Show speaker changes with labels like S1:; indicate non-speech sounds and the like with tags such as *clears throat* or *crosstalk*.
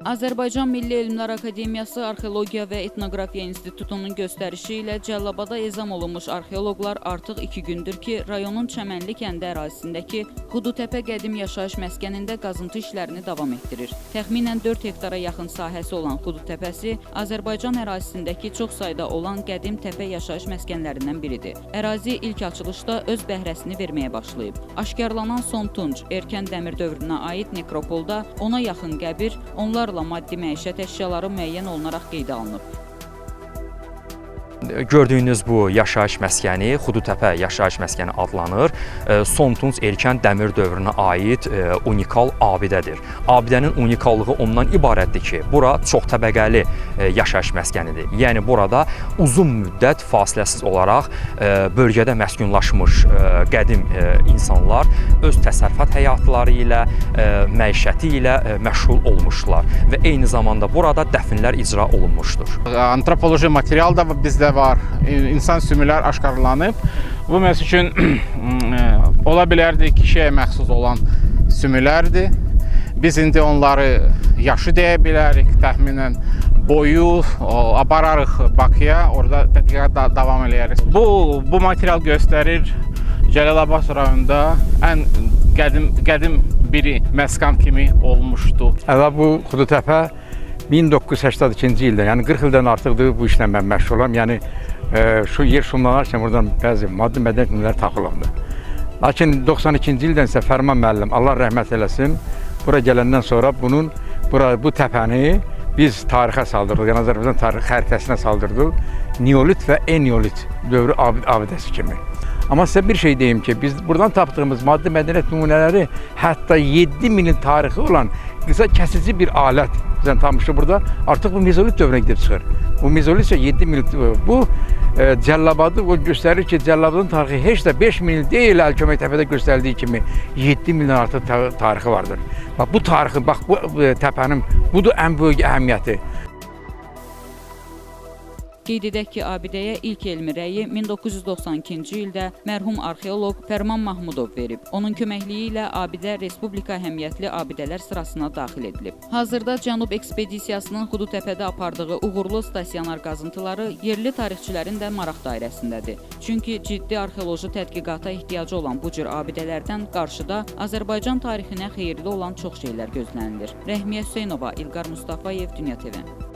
S1: Azərbaycan Milli Elmlər Akademiyası Arxeologiya və Etnografiya İnstitutunun göstərişi ilə Cəllabada ezam olunmuş arxeoloqlar artıq 2 gündür ki, rayonun Çəmənli kəndi ərazisindəki Xudutəpə qədim yaşayış məskənində qazıntı işlərini davam etdirir. Təxminən 4 hektara yaxın sahəsi olan Xudutəpəsi Azərbaycan ərazisindəki çox sayda olan qədim təpə yaşayış məskənlərindən biridir. Ərazi ilk açılışda öz bəhrəsini verməyə başlayıb. Aşkarlanan son tunc erkən dəmir dövrünə aid nekropolda ona yaxın qəbir, onlarla maddi məişət əşyaları müəyyən olunaraq qeydə alınıb.
S2: Gördüyünüz bu yaşayış məskəni Xudutəpə yaşayış məskəni adlanır. E, Son Tunc erkən dəmir dövrünə aid e, unikal abidədir. Abidənin unikallığı ondan ibarətdir ki, bura çox təbəqəli yaşayış məskənidir. Yəni burada uzun müddət fasiləsiz olaraq e, bölgədə məskunlaşmış e, qədim e, insanlar öz təsərrüfat həyatları ilə, e, məişəti ilə e, məşğul olmuşlar və eyni zamanda burada dəfnlər icra olunmuşdur.
S3: antropoloji material da bizdə var. İnsan sümüklər aşkarlanıb. Bu məsəl üçün *clears throat* ola bilərdi kişiyə məxsus olan sümüklərdir. Biz indi onları yaşı deyə bilərik, təxminən boyu o, apararıq Bakıya, orada tədqiqat da davam eləyərik. Bu bu material göstərir Cəlilabad rayonunda ən qədim qədim biri məskan kimi olmuşdu.
S4: Əvvəl bu Xudutəpə 1982-ci ildə, yəni 40 ildən artıqdır bu işlə mən məşğulam. Yəni e, şu yer şumlanarkən buradan bəzi maddi mədəniyyət nümunələri taxılındı. Lakin 92-ci ildən isə Fərman müəllim, Allah rəhmət eləsin, bura gələndən sonra bunun bura bu təpəni biz tarixə saldırdıq. Yəni Azərbaycan tarix xəritəsinə saldırdıq. Neolit və eneolit dövrü abid abidəsi kimi. Amma sizə bir şey deyim ki, biz buradan tapdığımız maddi mədəniyyət nümunələri hətta 7000 il tarixi olan qısa kəsici bir alət bizdən tapmışıq burada. Artıq bu mezolit dövrünə gedib çıxır. Bu mezolit isə 7000 il bu e, Cəllabadı o göstərir ki, Cəllabadın tarixi heç də 5000 il deyil Əlkömək təpədə göstərdiyi kimi 7000 ildən artıq ta tarixi vardır. Bax bu tarixi, bax bu e, təpənin budur ən böyük əhəmiyyəti.
S1: Qeyd edək ki, abidəyə ilk elmi rəyi 1992-ci ildə mərhum arxeoloq Fərman Mahmudov verib. Onun köməkliyi ilə abidə Respublika əhəmiyyətli abidələr sırasına daxil edilib. Hazırda Cənub ekspedisiyasının Xudutəpədə apardığı uğurlu stasionar qazıntıları yerli tarixçilərin də maraq dairəsindədir. Çünki ciddi arxeoloji tədqiqata ehtiyacı olan bu cür abidələrdən qarşıda Azərbaycan tarixinə xeyirli olan çox şeylər gözlənilir. Rəhmiyə Hüseynova, İlqar Mustafayev, Dünya TV.